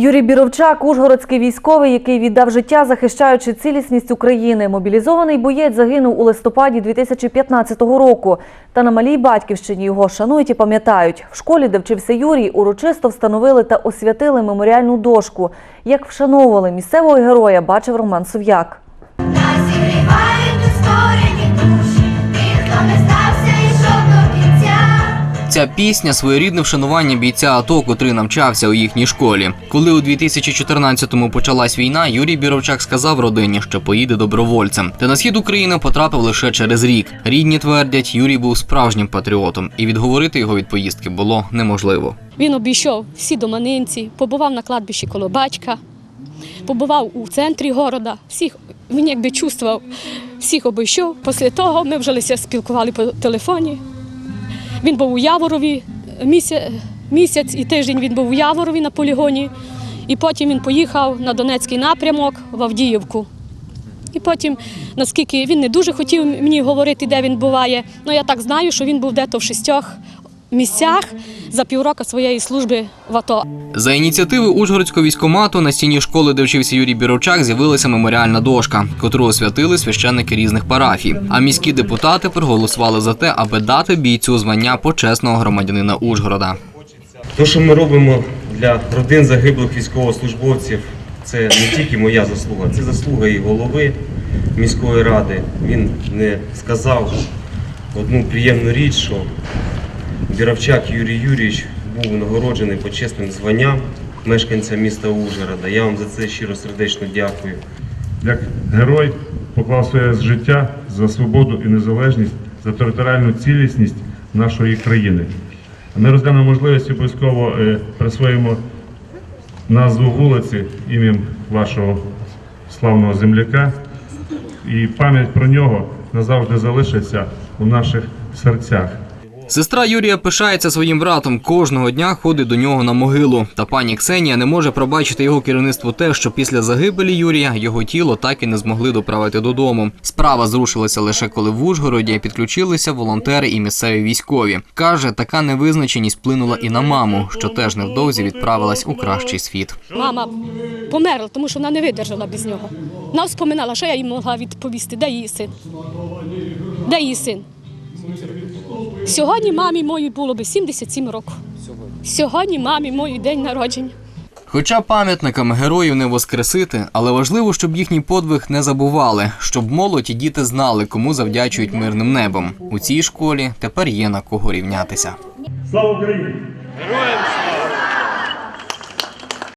Юрій Біровчак, ужгородський військовий, який віддав життя, захищаючи цілісність України. Мобілізований боєць загинув у листопаді 2015 року. Та на малій батьківщині його шанують і пам'ятають. В школі, де вчився Юрій, урочисто встановили та освятили меморіальну дошку. Як вшановували місцевого героя, бачив Роман Сов'як. Ця пісня своєрідне вшанування бійця АТО, котрий навчався у їхній школі. Коли у 2014-му почалась війна, Юрій Біровчак сказав родині, що поїде добровольцем. Та на схід України потрапив лише через рік. Рідні твердять, Юрій був справжнім патріотом, і відговорити його від поїздки було неможливо. Він обійшов всі доманинці, побував на кладбищі коло батька, побував у центрі города, всіх він якби чувствував, всіх обійшов. Після того ми вже спілкували по телефоні. Він був у Яворові місяць, місяць і тиждень він був у Яворові на полігоні, і потім він поїхав на Донецький напрямок в Авдіївку. І потім, наскільки він не дуже хотів мені говорити, де він буває, але я так знаю, що він був дето в шістьох місцях за півроку своєї служби в АТО. За ініціативи Ужгородського військомату на стіні школи, де вчився Юрій Біровчак, з'явилася меморіальна дошка, котру освятили священники різних парафій. А міські депутати проголосували за те, аби дати бійцю звання почесного громадянина Ужгорода. Те, що ми робимо для родин загиблих військовослужбовців, це не тільки моя заслуга, це заслуга і голови міської ради. Він не сказав одну приємну річ, що Біровчак Юрій Юрійович був нагороджений почесним званням мешканця міста Ужгорода. Я вам за це щиро сердечно дякую. як герой поклав своє життя за свободу і незалежність, за територіальну цілісність нашої країни. Ми розглянемо можливість обов'язково е, присвоїмо назву вулиці ім'ям вашого славного земляка. І пам'ять про нього назавжди залишиться у наших серцях. Сестра Юрія пишається своїм братом. Кожного дня ходить до нього на могилу. Та пані Ксенія не може пробачити його керівництву те, що після загибелі Юрія його тіло так і не змогли доправити додому. Справа зрушилася лише коли в Ужгороді підключилися волонтери і місцеві військові. каже, така невизначеність вплинула і на маму, що теж невдовзі відправилась у кращий світ. Мама померла, тому що вона не видержала без нього. Вона вспоминала, що я їй могла відповісти, де її син. Де її син? Сьогодні мамі моїй було би 77 років. Сьогодні мамі моїй день народження. Хоча пам'ятникам героїв не воскресити, але важливо, щоб їхній подвиг не забували, щоб молодь і діти знали, кому завдячують мирним небом. У цій школі тепер є на кого рівнятися. Слава Україні! Героям